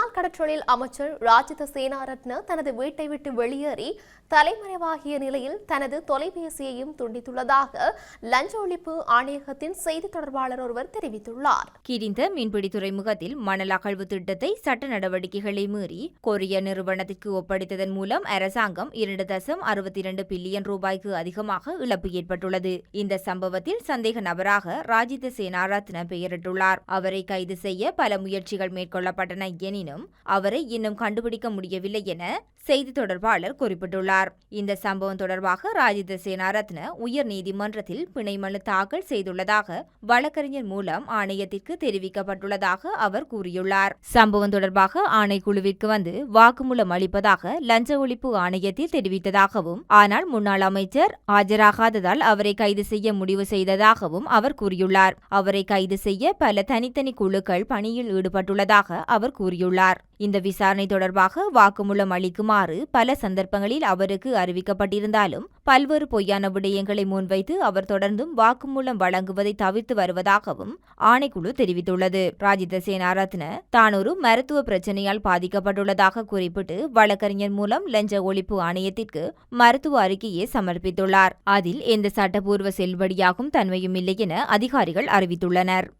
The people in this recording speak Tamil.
முன்னாள் கடற்றொழில் அமைச்சர் ராஜித சேனாரத்ன தனது வீட்டை விட்டு வெளியேறி தலைமறைவாகிய நிலையில் தனது தொலைபேசியையும் துண்டித்துள்ளதாக லஞ்ச ஒழிப்பு ஆணையகத்தின் செய்தி தொடர்பாளர் ஒருவர் தெரிவித்துள்ளார். கிரிந்த மீன்பிடி துறைமுகத்தில் மணல் அகழ்வு திட்டத்தை சட்ட நடவடிக்கைகளை மீறி கொரிய நிறுவனத்திற்கு ஒப்படைத்ததன் மூலம் அரசாங்கம் இரண்டு தசம் அறுபத்தி இரண்டு பில்லியன் ரூபாய்க்கு அதிகமாக இழப்பு ஏற்பட்டுள்ளது. இந்த சம்பவத்தில் சந்தேக நபராக ராஜித சேனாரத்ன பெயரிட்டுள்ளார். அவரை கைது செய்ய பல முயற்சிகள் மேற்கொள்ளப்பட்டன எனினும் அவரை இன்னும் கண்டுபிடிக்க முடியவில்லை என செய்தி தொடர்பாளர் குறிப்பிட்டுள்ளார். இந்த சம்பவம் தொடர்பாக ராஜித சேனாரத்ன உயர் நீதிமன்றத்தில் பிணை மனு தாக்கல் செய்துள்ளதாக வழக்கறிஞர் மூலம் ஆணையத்திற்கு தெரிவிக்கப்பட்டுள்ளதாக அவர் கூறியுள்ளார். சம்பவம் தொடர்பாக ஆணைக்குழுவிற்கு வந்து வாக்குமூலம் அளிப்பதாக லஞ்ச ஒழிப்பு ஆணையத்தில் தெரிவித்ததாகவும் ஆனால் முன்னாள் அமைச்சர் ஆஜராகாததால் அவரை கைது செய்ய முடிவு செய்ததாகவும் அவர் கூறியுள்ளார். அவரை கைது செய்ய பல தனித்தனி குழுக்கள் பணியில் ஈடுபட்டுள்ளதாக அவர் கூறியுள்ளார். இந்த விசாரணை தொடர்பாக வாக்குமூலம் அளிக்குமாறு பல சந்தர்ப்பங்களில் அவருக்கு அறிவிக்கப்பட்டிருந்தாலும் பல்வேறு பொய்யான விடயங்களை முன்வைத்து அவர் தொடர்ந்தும் வாக்குமூலம் வழங்குவதை தவிர்த்து வருவதாகவும் ஆணைக்குழு தெரிவித்துள்ளது. ராஜித சேனாரத்ன தான் ஒரு மருத்துவ பிரச்சனையால் பாதிக்கப்பட்டுள்ளதாக குறிப்பிட்டு வழக்கறிஞர் மூலம் லஞ்ச ஒழிப்பு ஆணையத்திற்கு மருத்துவ அறிக்கையை சமர்ப்பித்துள்ளார். அதில் எந்த சட்டப்பூர்வ செல்லுபடியாகும் தன்மையும் இல்லை என அதிகாரிகள் அறிவித்துள்ளனர்.